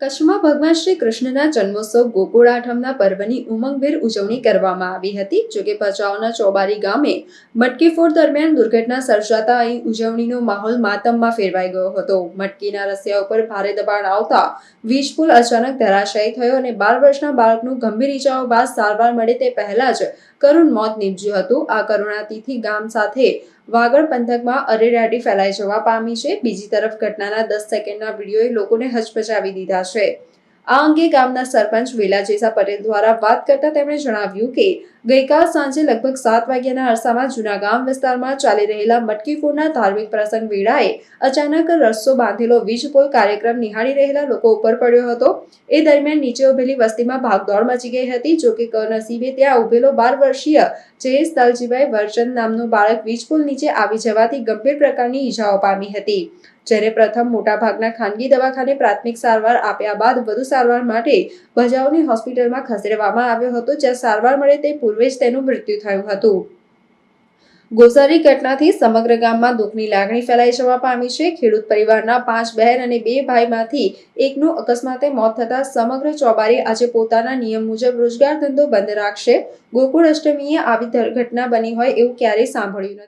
કચ્છમાં ભગવાન શ્રી કૃષ્ણના જન્મોત્સવ ગોકુળ આઠમના પર્વની ઉમંગભેર ઉજવણી કરવામાં આવી હતી જોકે ભચાઉના ચોબારી ગામે મટકી ફોડ દરમિયાન દુર્ઘટના સર્જાતા અહીં ઉજવણીનો માહોલ માતમમાં ફેરવાઈ ગયો હતો. મટકીના રસિયા ઉપર ભારે દબાણ આવતા વીજ પુલ અચાનક ધરાશાયી થયો અને બાર વર્ષના બાળકનું ગંભીર ઇજાઓ બાદ સારવાર મળે તે પહેલા જ કરુણ મોત નીપજ્યું હતું. આ કરુણાતિથિ ગામ સાથે વાગડ પંથકમાં અરેરાટી ફેલાઈ જવા પામી છે. બીજી તરફ ઘટનાના દસ સેકન્ડના વિડીયોએ લોકોને હચપચાવી દીધા છે. આ અંગે ગામના સરપંચ વેલાજેસા પટેલ દ્વારા વાત કરતા તેમણે જણાવ્યું કે, ગઈકાલ સાંજે લગભગ સાત વાગ્યાના અરસામાં જૂના ગામ વિસ્તારમાં ચાલી રહેલા મટકી ફોડના ધાર્મિક પ્રસંગ વેળાએ અચાનક રસ્સો બાંધેલો વીજ પોલ કાર્યક્રમ નિહાળી રહેલા લોકો ઉપર પડ્યો હતો. એ દરમિયાન નીચે ઉભેલી વસ્તીમાં ભાગદોડ મચી ગઈ હતી જોકે કનસીબે ત્યાં ઉભેલો બાર વર્ષીય જયેશ દલજીભાઈ વર્ચન નામનું બાળક વીજ પુલ નીચે આવી જવાથી ગંભીર પ્રકારની ઈજાઓ પામી હતી. જ્યારે પ્રથમ મોટાભાગના ખાનગી દવાખાને પ્રાથમિક સારવાર આપ્યા બાદ વધુ સારવાર માટે ભજાઉની હોસ્પિટલમાં ખસેડવામાં આવ્યો હતો, જ્યાં સારવાર મળે તે પૂર્વે જ તેનું મૃત્યુ થયું હતું. ગોસારી ઘટનાથી સમગ્ર ગામમાં દુઃખની લાગણી ફેલાઈ જવા પામી છે. ખેડૂત પરિવારના પાંચ બહેન અને બે ભાઈમાંથી એકનું અકસ્માતે મોત થતા સમગ્ર ચોબારી આજે પોતાના નિયમ મુજબ રોજગાર ધંધો બંધ રાખશે. ગોકુળ અષ્ટમીએ આવી ઘટના બની હોય એવું ક્યારેય સાંભળ્યું નથી.